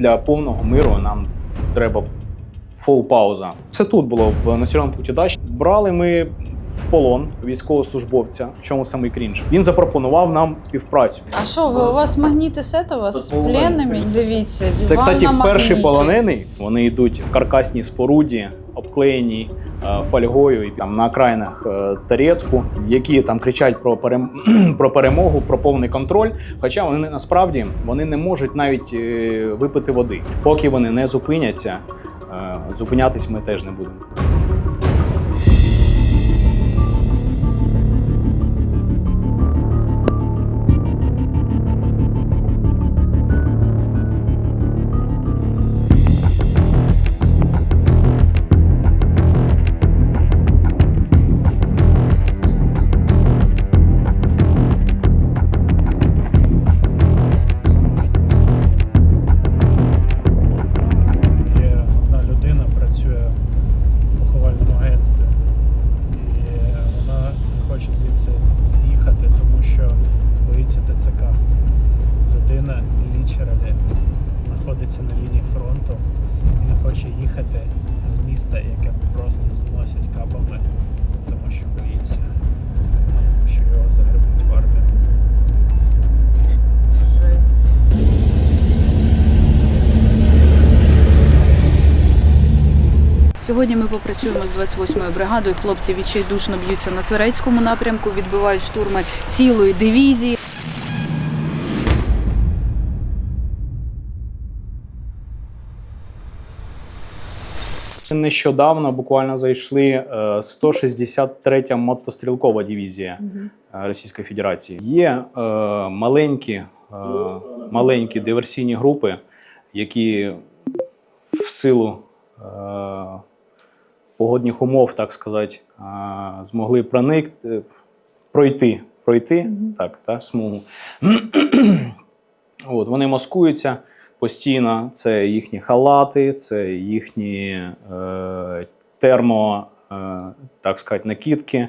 для повного миру нам треба фол пауза. Це тут було в населеному пункті Дач. Брали ми в полон військовослужбовця, в чому самий крінж. Він запропонував нам співпрацю. А що ви у вас магніти сетова з пленними? Дивіться, Це, кстати, перший полонений. Вони йдуть в каркасній споруді, обклеєній е, фольгою і там на окраїнах е, Тарецьку, які там кричать про перем... про перемогу, про повний контроль. Хоча вони насправді вони не можуть навіть е, випити води. Поки вони не зупиняться, зупинятись ми теж не будемо. Не їхати, тому що боїться ТЦК. Людина лічералі знаходиться на лінії фронту і не хоче їхати з міста, яке просто зносять кабами, тому що боїться, що його загребуть Сьогодні ми попрацюємо з 28-ю бригадою. Хлопці відчайдушно б'ються на Тверецькому напрямку, відбивають штурми цілої дивізії. Нещодавно буквально зайшли е, 163-я мотострілкова дивізія е, Російської Федерації. Є е, маленькі, е, маленькі диверсійні групи, які в силу е, погодних умов, так сказати, е, змогли проникти, пройти, пройти так, та, смугу. От, вони маскуються постійно. Це їхні халати, це їхні е, термо, е, так сказати, накидки.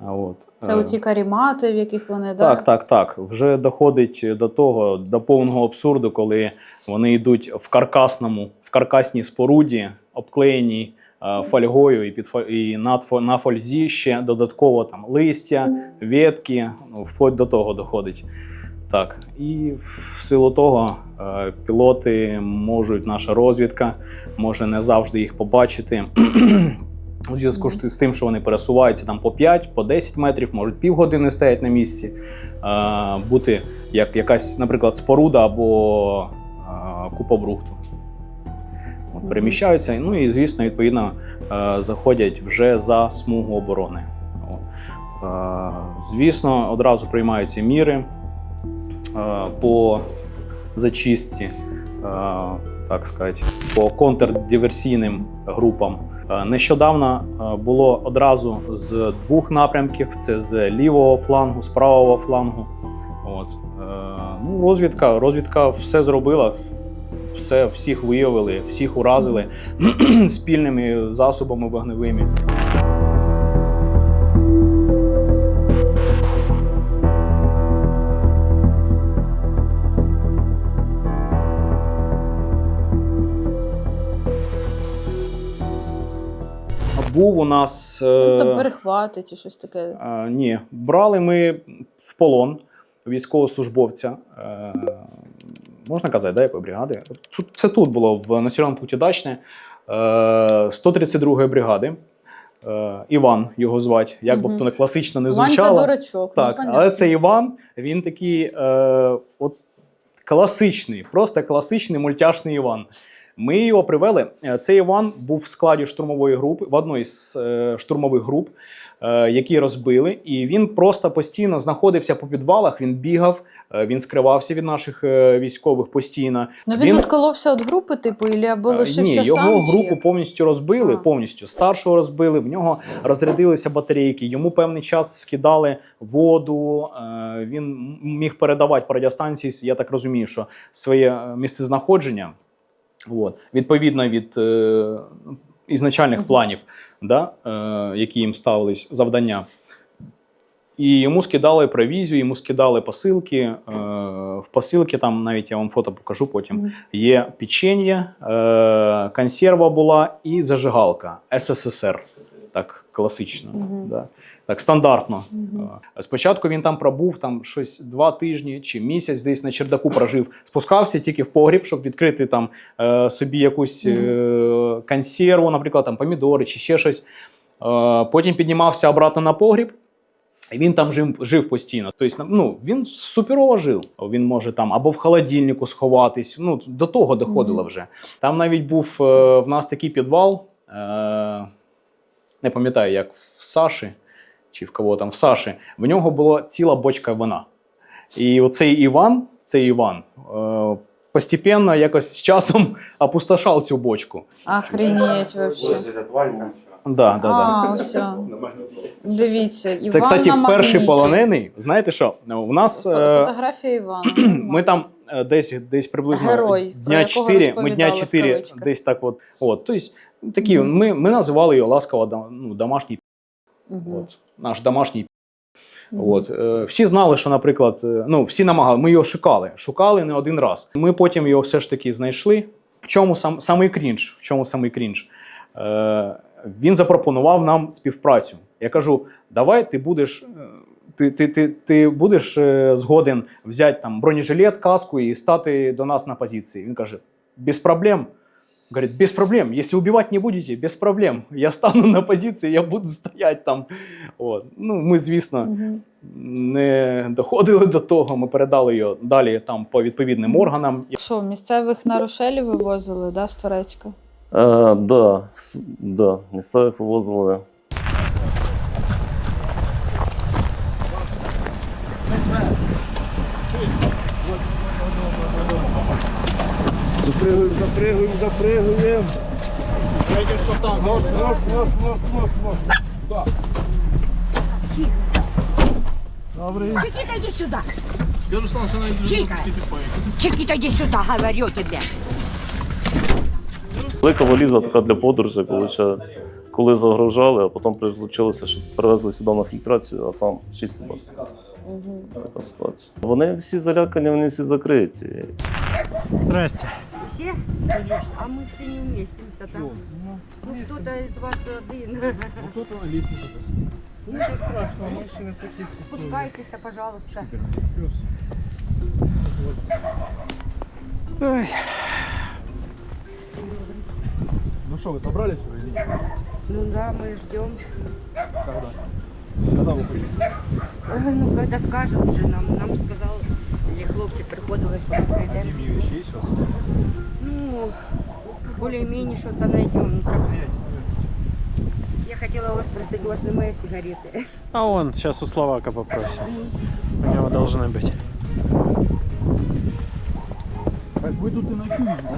От. Це Е, оці карімати, в яких вони так, так, так. Вже доходить до того, до повного абсурду, коли вони йдуть в каркасному, в каркасній споруді, обклеєній е, фольгою, і під і над на фользі ще додатково там листя, ветки, ну, вплоть до того доходить. Так, і в силу того е, пілоти можуть, наша розвідка може не завжди їх побачити. У зв'язку з тим, що вони пересуваються там по 5, по 10 метрів, можуть півгодини стоять на місці, е, бути як якась, наприклад, споруда або е, купа брухту. Переміщаються, ну і звісно, відповідно, е, заходять вже за смугу оборони. Е, звісно, одразу приймаються міри е, по зачистці, так сказати, по контрдиверсійним групам. Нещодавно було одразу з двох напрямків: це з лівого флангу, з правого флангу. От. Ну, розвідка, розвідка все зробила, все, всіх виявили, всіх уразили спільними засобами вогневими. Був у нас. е, Ну, там перехвати чи щось таке. А, ні, брали ми в полон військовослужбовця. Е, можна казати, да, якої бригади? Це тут було в населеному пункті Дачне. Е, 132-ї бригади. Е, Іван його звати, як би то не класично не звучало. дурачок. Так, ну, але це Іван, він такий е, от, класичний, просто класичний мультяшний Іван. Ми його привели. Е, Цей Іван був в складі штурмової групи, в одній з е, штурмових груп, е, які розбили. І він просто постійно знаходився по підвалах, він бігав, е, він скривався від наших е, військових постійно. Ну він, він- відколовся від групи, типу, і або лишився Ні, його сам. групу як? повністю розбили, А. повністю старшого розбили. В нього розрядилися батарейки. Йому певний час скидали воду. Він міг передавати по радіостанції, я так розумію, що своє місцезнаходження. От. Відповідно від е, ізначальних планів, да, е, які їм ставились завдання. І йому скидали провізію, йому скидали посилки. Е, в посилки там навіть я вам фото покажу потім. Є печенье, е, консерва була і зажигалка СССР. Так класично. Да. Так, стандартно. Е, Спочатку він там пробув там щось два тижні чи місяць десь на чердаку прожив. Спускався тільки в погріб, щоб відкрити там е, собі якусь е, консерву, наприклад, там помідори чи ще щось. Е, потім піднімався обратно на погріб. І він там жив, жив постійно. Тобто, ну, він суперово жив. Він може там або в холодильнику сховатись. Ну, до того доходило вже. Там навіть був е, в нас такий підвал. Е, не пам'ятаю, як в Саші чи в кого там в Саші. В нього була ціла бочка вина. І оцей Іван, цей Іван, постепенно якось з часом опустошав цю бочку. Охренеть вообще. Да, да, да. А, все. Дивіться, Іван Це, кстати, на перший магніті. полонений. Знаєте що? У нас Фо- е, Фотографія Івана. ми там е, десь, десь приблизно Герой, про дня якого 4, ми дня розповідали 4 кавичках. десь так от. от тобто, такі, Мгм. ми, ми називали його ласково ну, домашній Мгм. От, наш домашній. От, е, всі знали, що, наприклад, е, ну, всі намагали, ми його шукали, шукали не один раз. Ми потім його все ж таки знайшли. В чому сам, самий крінж? В чому самий крінж? Е, він запропонував нам співпрацю. Я кажу: давай ти будеш. Ти, ти, ти, ти будеш згоден взяти там бронежилет, каску і стати до нас на позиції. Він каже: без проблем. Говорит, без проблем. Если убивать не будете, без проблем. Я стану на позиції, я буду стояти там. От. Ну, ми, звісно, не доходили до того. Ми передали його далі там по відповідним органам. Що, місцевих на Рошелі вивозили, да, з Турецька? Е, да, да, місцевих вивозили. Запрыгиваем, запрыгиваем, запрыгиваем. Нож, нож, нож, нож, нож, нож. Да. Добрый. Чикита, иди сюда. Чика. Чикита, иди сюда, говорю тебе. Велика валіза така для подорожей, виходить. Коли загрожали, а потім прилучилося, що привезли сюди на фільтрацію, а там шість собак. Така ситуація. Вони всі залякані, вони всі закриті. Здрасте. Все? А мы все не уместимся там. Ну, кто-то из вас один. Кто-то на лестнице. Ничего страшного, машины таких Спускайтесь, пожалуйста. Ну что, вы собрались уже или нет? Ну да, мы ждем. Когда? Когда вы будете? Ой, Ну, когда скажут уже нам, нам сказал, или хлопці приходили, що ми А прийдемо. зимние вещи есть у вас? Ну, более-менее что-то найдем. Ну, как... Я хотела у вас спросить, у вас немає сигарети? А он сейчас у Словака попросим. У него должны быть. Так вы тут и ночуете, да?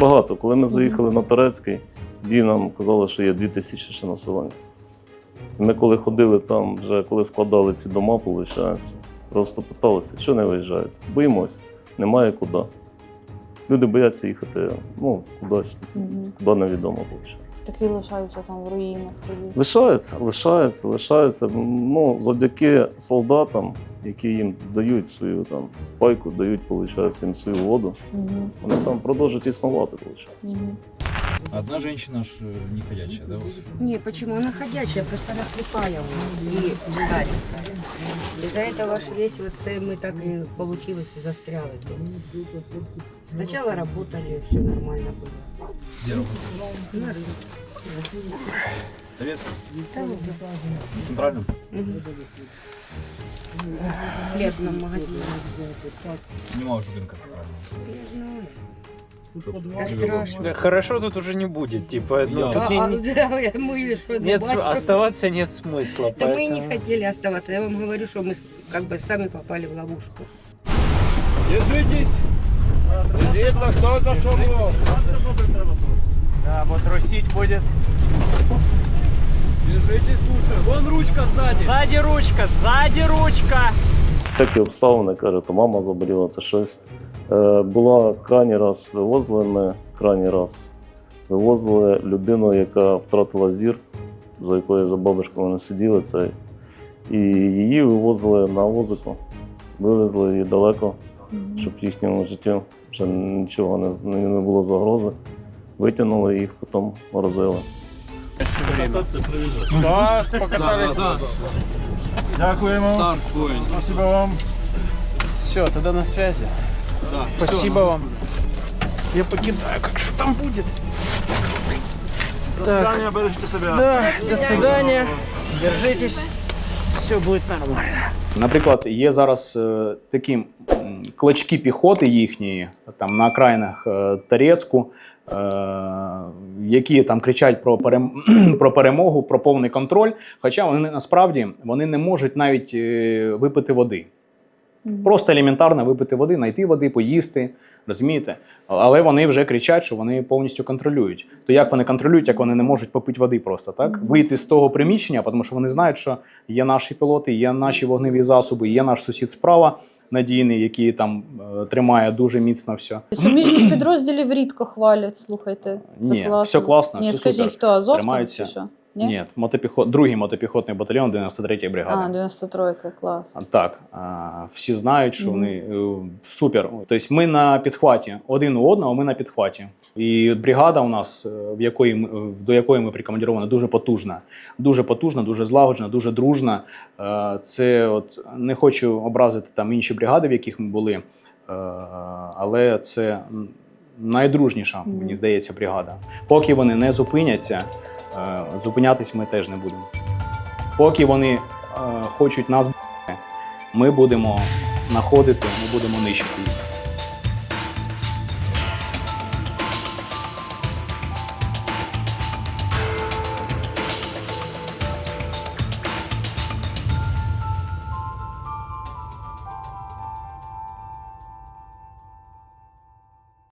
Багато. Коли ми заїхали на Турецький, тоді нам казали, що є 2000 ще населення. Ми коли ходили там, вже коли складали ці дома, виходить, просто питалися, що не виїжджаєте? Боїмось, немає куди. Люди бояться їхати ну, кудись, Мгм. куди невідомо виходить. Такі лишаються там в руїнах. Лишаються, лишаються, лишаються. Ну, завдяки солдатам, які їм дають свою там пайку, дають, виходить, їм свою воду, Мгм. вони там продовжують існувати, виходить. Мгм. Одна женщина ж э, не ходячая, да? у вас? Не, почему? Она ходячая, просто она слепая у нас и старенькая. Из-за этого ж весь вот мы так и получилось и застряли тут. Сначала работали, все нормально было. Где работаешь? На рынке. Да, вот. В центральном? В хлебном магазине. Нема уже рынка центрального. Я знаю. Страшно. Хорошо тут уже не будет, типа, ну, тут А, не- а, не- да, мы что, нет, дубасим? оставаться нет смысла. Да мы и не поэтому- хотели оставаться. Я вам говорю, что мы с- как бы сами попали в ловушку. Держитесь! Держиться, кто за Да, вот трусить будет. Держитесь лучше. Вон ручка сзади. Сзади ручка, сзади ручка. Всякі обставини, каже, то мама заболіла, то щось. Е, була крайній раз вивозили ми, крайній раз вивозили людину, яка втратила зір за якою за бабушкою вони сиділи. Це, і її вивозили на возику, вивезли її далеко, щоб їхньому життю вже нічого не, не було загрози. Витягнули їх, потім морозили. Так, покатались. Дякуємо. Спасибо вам. Все, тогда на связи. Спасибо вам. Я покидаю, как что там будет. До свидания, бережите себя. Да, до свидания. Держитесь. Все будет нормально. Наприклад, є зараз е, такі клочки піхоти їхньої, там на окраїнах е, Тарецьку, е, які там кричать про, перем... про перемогу, про повний контроль. Хоча вони насправді вони не можуть навіть е, випити води. Просто елементарно випити води, знайти води, поїсти. Розумієте? Але вони вже кричать, що вони повністю контролюють. То як вони контролюють, як вони не можуть попити води просто так? Вийти з того приміщення, тому що вони знають, що є наші пілоти, є наші вогневі засоби, є наш сусід справа надійний, який там е, тримає дуже міцно все. Суміжних підрозділів рідко хвалять, слухайте. Це Ні, класно. все класно, Ні, все скажіть, супер. хто Азов там Тримаються. чи що? Ні? Ні, мотопіхот, другий мотопіхотний батальйон 93-ї бригади. А, 93 клас. Так, а, всі знають, що вони е, супер. Тобто ми на підхваті один у одного, ми на підхваті. І бригада у нас, е, в якої ми- е, до якої ми прикомандіровані, дуже потужна. Дуже потужна, дуже злагоджена, дуже дружна. Е, Це от не хочу образити там інші бригади, в яких ми були, е, але це м, найдружніша, мені здається, бригада. Поки вони не зупиняться, е, зупинятись ми теж не будемо. Поки вони е, хочуть нас ми будемо знаходити, ми будемо нищити їх.